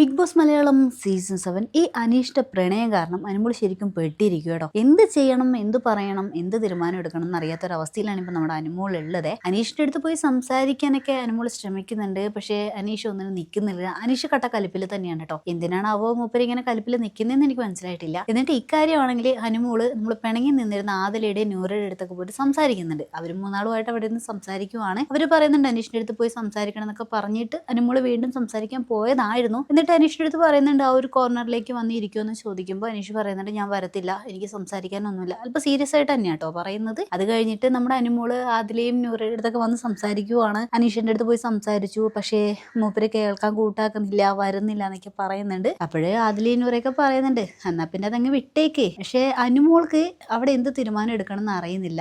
Big Boss Malayalam season seven ഈ അനീഷ്ട പ്രണയം കാരണം അനുമോൾ ശരിക്കും പെട്ടിരിക്കും കേട്ടോ എന്ത് ചെയ്യണം എന്ത് പറയണം എന്ത് തീരുമാനം എടുക്കണം അവസ്ഥയിലാണ് ഇപ്പൊ നമ്മുടെ അനുമോൾ ഉള്ളത്. അനീഷിന്റെ അടുത്ത് പോയി സംസാരിക്കാനൊക്കെ അനുമോൾ ശ്രമിക്കുന്നുണ്ട്. പക്ഷേ അനീഷ് ഒന്നിനും നിൽക്കുന്നില്ല അനീഷ് കട്ട കലിപ്പിൽ തന്നെയാണ് കേട്ടോ. എന്തിനാണ് അവ മൂപ്പര് ഇങ്ങനെ കലിപ്പിൽ നിൽക്കുന്നതെന്ന് എനിക്ക് മനസ്സിലായിട്ടില്ല. എന്നിട്ട് ഇക്കാര്യമാണെങ്കിൽ അനുമോൾ നമ്മൾ പിണങ്ങി നിന്നിരുന്ന ആദലയുടെ നൂറയുടെ അടുത്തൊക്കെ പോയിട്ട് സംസാരിക്കുന്നുണ്ട്. അവർ മൂന്നാളുമായിട്ട് അവിടെ നിന്ന് സംസാരിക്കുവാണ്. അവർ പറയുന്നുണ്ട് അനീഷിന്റെ അടുത്ത് പോയി സംസാരിക്കണം എന്നൊക്കെ പറഞ്ഞിട്ട് അനുമോൾ വീണ്ടും സംസാരിക്കാൻ പോയതായിരുന്നു. എന്നിട്ട് അനീഷിന്റെ അടുത്ത് പറയുന്നുണ്ട് ആ ഒരു കോർണറിലേക്ക് വന്ന് ഇരിക്കുമെന്ന് ചോദിക്കുമ്പോൾ അനീഷ് പറയുന്നുണ്ട് ഞാൻ വരത്തില്ല എനിക്ക് സംസാരിക്കാനൊന്നുമില്ല. അല്പം സീരിയസ് ആയിട്ട് തന്നെയാണ് കേട്ടോ പറയുന്നത്. അത് കഴിഞ്ഞിട്ട് നമ്മുടെ അനുമോൾ ആദിലയും നൂറയുടെ അടുത്തൊക്കെ വന്ന് സംസാരിക്കുവാണ്. അനീഷിന്റെ അടുത്ത് പോയി സംസാരിച്ചു പക്ഷേ മൂപ്പര് കേൾക്കാൻ കൂട്ടാക്കുന്നില്ല വരുന്നില്ല എന്നൊക്കെ പറയുന്നുണ്ട്. അപ്പോഴേ ആദിലയും നൂറയൊക്കെ പറയുന്നുണ്ട് എന്നാ പിന്നെ അതങ്ങ് വിട്ടേക്ക്. പക്ഷേ അനുമോൾക്ക് അവിടെ എന്ത് തീരുമാനം എടുക്കണം എന്ന് അറിയുന്നില്ല.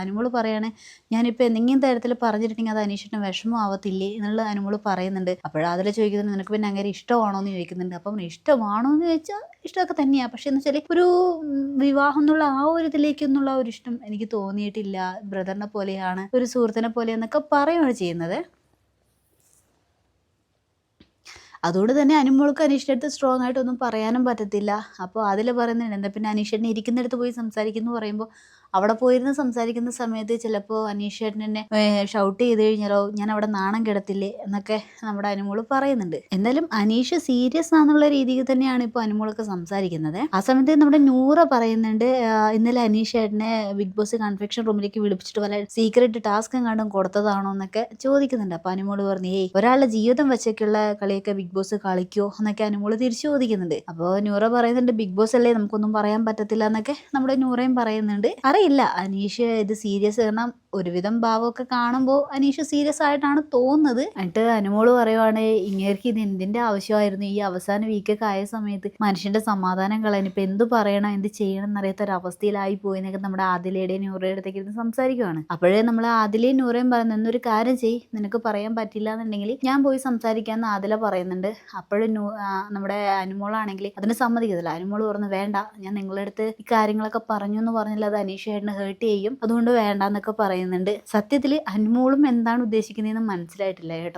അനുമോൾ പറയാണ് ഞാനിപ്പോൾ എന്തെങ്കിലും തരത്തിൽ പറഞ്ഞിട്ടുണ്ടെങ്കിൽ അത് അനീഷിന് വിഷമം ആവത്തില്ലേ? എന്നുള്ള അനുമോൾ പറയുന്നുണ്ട്. അപ്പോഴതിൽ ചോദിക്കുന്നത് നിനക്ക് പിന്നെ അങ്ങനെ ഇഷ്ടമാണോ എന്ന് ചോദിക്കുന്നുണ്ട്. അപ്പം ഇഷ്ടമാണോ എന്ന് ചോദിച്ചാൽ ഇഷ്ടമൊക്കെ തന്നെയാണ് പക്ഷേ എന്ന് വെച്ചാൽ ഒരു വിവാഹം എന്നുള്ള ആ ഒരു ഇതിലേക്കൊന്നുള്ള ഒരു ഇഷ്ടം എനിക്ക് തോന്നിയിട്ടില്ല. ബ്രദറിനെ പോലെയാണ് ഒരു സുഹൃത്തിനെ പോലെ എന്നൊക്കെ പറയുകയാണ് ചെയ്യുന്നത്. അതുകൊണ്ട് തന്നെ അനുമോൾക്ക് അനീഷിന്റെ അടുത്ത് സ്ട്രോങ് ആയിട്ടൊന്നും പറയാനും പറ്റത്തില്ല. അപ്പോൾ അതിൽ പറയുന്നുണ്ട് എന്താ? പിന്നെ അനീഷേട്ടനെ ഇരിക്കുന്നിടത്ത് പോയി സംസാരിക്കുന്നു പറയുമ്പോൾ അവിടെ പോയിരുന്ന് സംസാരിക്കുന്ന സമയത്ത് ചിലപ്പോൾ അനീഷേട്ടൻ ഷൗട്ട് ചെയ്ത് കഴിഞ്ഞാലോ ഞാൻ അവിടെ നാണം കിടത്തില്ലേ? എന്നൊക്കെ നമ്മുടെ അനുമോൾ പറയുന്നുണ്ട്. എന്തായാലും അനീഷ് സീരിയസ് ആണെന്നുള്ള രീതിയിൽ തന്നെയാണ് ഇപ്പോൾ അനുമോളൊക്കെ സംസാരിക്കുന്നത്. ആ സമയത്ത് നമ്മുടെ നൂറ പറയുന്നുണ്ട് ഇന്നലെ അനീഷേട്ടനെ ബിഗ് ബോസ് കൺഫെക്ഷൻ റൂമിലേക്ക് വിളിപ്പിച്ചിട്ട് വല്ല സീക്രട്ട് ടാസ്ക് കാണും കൊടുത്തതാണോ? എന്നൊക്കെ ചോദിക്കുന്നുണ്ട്. അപ്പോൾ അനുമോൾ പറഞ്ഞു ഏയ് ഒരാളുടെ ജീവിതം വെച്ചൊക്കെയുള്ള കളിയൊക്കെ ബിഗ് ബോസ് കളിക്കോ എന്നൊക്കെ അനുമോൾ തിരിച്ചു ചോദിക്കുന്നുണ്ട്. അപ്പോൾ നൂറ പറയുന്നുണ്ട് ബിഗ് ബോസ് അല്ലേ? നമുക്കൊന്നും പറയാൻ പറ്റത്തില്ല എന്നൊക്കെ നമ്മുടെ നൂറയും പറയുന്നുണ്ട്. അറിയില്ല. അനീഷ് ഇത് സീരിയസ് കാരണം ഒരുവിധം ഭാവമൊക്കെ കാണുമ്പോൾ അനീഷ് സീരിയസ് ആയിട്ടാണ് തോന്നുന്നത്. എന്നിട്ട് അനുമോൾ പറയുവാണ് ഇങ്ങേർക്ക് ഇത് എന്തിന്റെ ആവശ്യമായിരുന്നു? ഈ അവസാന വീക്കൊക്കെ ആയ സമയത്ത് മനുഷ്യന്റെ സമാധാനം കളയാൻ ഇപ്പൊ എന്ത് പറയണം? എന്ത് ചെയ്യണം എന്നറിയാത്ത ഒരു അവസ്ഥയിലായി പോയി എന്നൊക്കെ നമ്മുടെ ആദിലയുടെയും നൂറയുടെ അടുത്തേക്ക് ഇരുന്ന് സംസാരിക്കുവാണ്. അപ്പോഴേ നമ്മൾ ആദിലയും നൂറയും പറയുന്നത് എന്നൊരു കാര്യം ചെയ് നിനക്ക് പറയാൻ പറ്റില്ല എന്നുണ്ടെങ്കിൽ ഞാൻ പോയി സംസാരിക്കാമെന്ന് ആദില പറയുന്നുണ്ട്. അപ്പോഴും നമ്മുടെ അനുമോളാണെങ്കിൽ അതിന് സമ്മതിക്കത്തില്ല. അനുമോൾ പറഞ്ഞു വേണ്ട. ഞാൻ നിങ്ങളുടെ അടുത്ത് ഈ കാര്യങ്ങളൊക്കെ പറഞ്ഞു എന്ന് പറഞ്ഞാൽ അത് അനീഷ് അനീഷേട്ടന് ഹേർട്ട് ചെയ്യും. അതുകൊണ്ട് വേണ്ട എന്നൊക്കെ പറയുന്നുണ്ട്. സത്യത്തിൽ അൻമോളും എന്താണ് ഉദ്ദേശിക്കുന്നതെന്ന് മനസ്സിലായിട്ടില്ല കേട്ടോ.